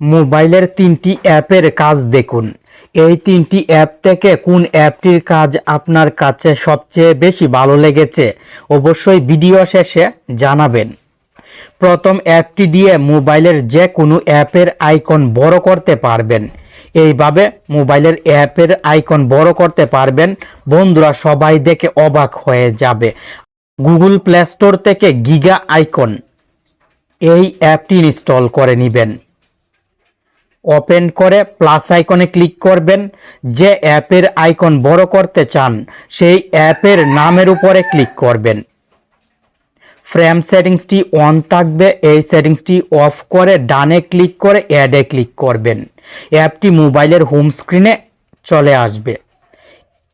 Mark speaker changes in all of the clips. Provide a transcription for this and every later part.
Speaker 1: মোবাইলের তিনটি অ্যাপের কাজ দেখুন। এই তিনটি অ্যাপ থেকে কোন অ্যাপটির কাজ আপনার কাছে সবচেয়ে বেশি ভালো লেগেছে, অবশ্যই ভিডিও শেষে জানাবেন। প্রথম অ্যাপটি দিয়ে মোবাইলের যে কোনো অ্যাপের আইকন বড় করতে পারবেন। এইভাবে মোবাইলের অ্যাপের আইকন বড় করতে পারবেন। বন্ধুরা, সবাই দেখে অবাক হয়ে যাবে। গুগল প্লে স্টোর থেকে গিগা আইকন এই অ্যাপটি ইনস্টল করে নেবেন। ওপেন করে প্লাস আইকনে ক্লিক করবেন। যে অ্যাপের আইকন বড় করতে চান, সেই অ্যাপের নামের উপরে ক্লিক করবেন। ফ্রেম সেটিংসটি অন থাকবে, এই সেটিংসটি অফ করে ডানে ক্লিক করে অ্যাডে ক্লিক করবেন। অ্যাপটি মোবাইলের হোম স্ক্রিনে চলে আসবে।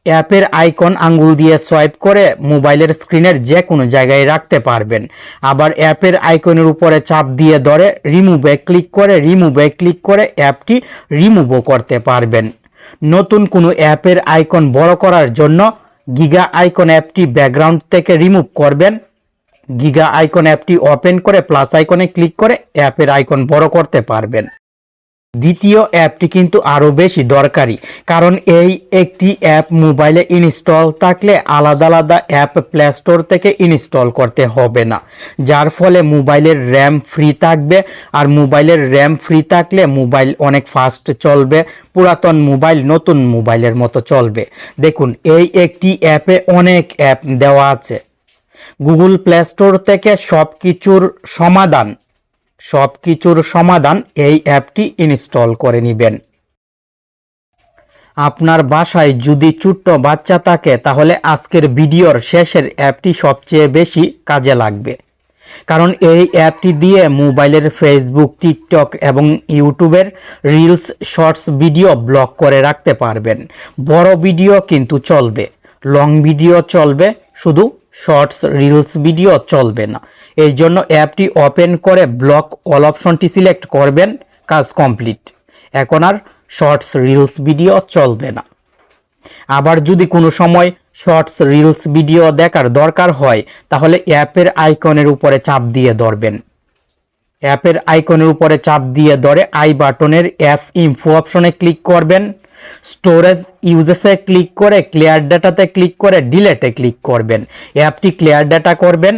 Speaker 1: অ্যাপের আইকন আঙ্গুল দিয়ে সোয়াইপ করে মোবাইলের স্ক্রিনের যে কোনো জায়গায় রাখতে পারবেন। আবার অ্যাপের আইকনের উপরে চাপ দিয়ে ধরে রিমুভে ক্লিক করে, রিমুভে ক্লিক করে অ্যাপটি রিমুভও করতে পারবেন। নতুন কোনো অ্যাপের আইকন বড় করার জন্য গিগা আইকন অ্যাপটি ব্যাকগ্রাউন্ড থেকে রিমুভ করবেন। গিগা আইকন অ্যাপটি ওপেন করে প্লাস আইকনে ক্লিক করে অ্যাপের আইকন বড় করতে পারবেন। দ্বিতীয় অ্যাপটি কিন্তু আরও বেশি দরকারি, কারণ এই একটি অ্যাপ মোবাইলে ইনস্টল থাকলে আলাদা আলাদা অ্যাপ প্লে স্টোর থেকে ইনস্টল করতে হবে না, যার ফলে মোবাইলের র্যাম ফ্রি থাকবে আর মোবাইলের র্যাম ফ্রি থাকলে মোবাইল অনেক ফাস্ট চলবে, পুরাতন মোবাইল নতুন মোবাইলের মতো চলবে। দেখুন, এই একটি অ্যাপে অনেক অ্যাপ দেওয়া আছে। গুগল প্লে স্টোর থেকে সব কিছুর সমাধান সব কিছুর সমাধান এই অ্যাপটি ইনস্টল করে নেবেন। আপনার বাসায় যদি ছোট্ট বাচ্চা থাকে, তাহলে আজকের ভিডিওর শেষের অ্যাপটি সবচেয়ে বেশি কাজে লাগবে। কারণ এই অ্যাপটি দিয়ে মোবাইলের ফেসবুক, টিকটক এবং ইউটিউবের রিলস, শর্টস ভিডিও ব্লক করে রাখতে পারবেন। বড় ভিডিও কিন্তু চলবে, লং ভিডিও চলবে, শুধু শর্টস, রিলস, ভিডিও চলবে না। এই জন্য অ্যাপটি ওপেন করে ব্লক অল অপশনটি সিলেক্ট করবেন, কাজ কমপ্লিট। এখন আর শর্টস, রিলস, ভিডিও চলবে না। আবার যদি কোনো সময় শর্টস, রিলস, ভিডিও দেখার দরকার হয়, তাহলে অ্যাপের আইকনের উপরে চাপ দিয়ে ধরবেন। অ্যাপের আইকনের উপরে চাপ দিয়ে ধরে আই বাটনের অ্যাপ ইনফো অপশনে ক্লিক করবেন। স্টোরেজ ইউজেসে ক্লিক করে ক্লিয়ার ডাটাতে ক্লিক করে ডিলেটে ক্লিক করবেন। অ্যাপটি ক্লিয়ার ডাটা করবেন।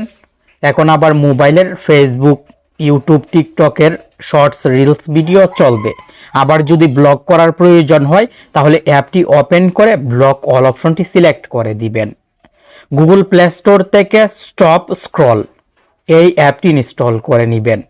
Speaker 1: এখন আবার মোবাইলের ফেসবুক ইউটিউব টিকটকের শর্টস রিলস ভিডিও চলবে। আবার যদি ব্লক করার প্রয়োজন হয়, তাহলে অ্যাপটি ওপেন করে ব্লক অল অপশনটি সিলেক্ট করে দিবেন। গুগল প্লে স্টোর থেকে স্টপ স্ক্রল এই অ্যাপটি ইনস্টল করে নেবেন।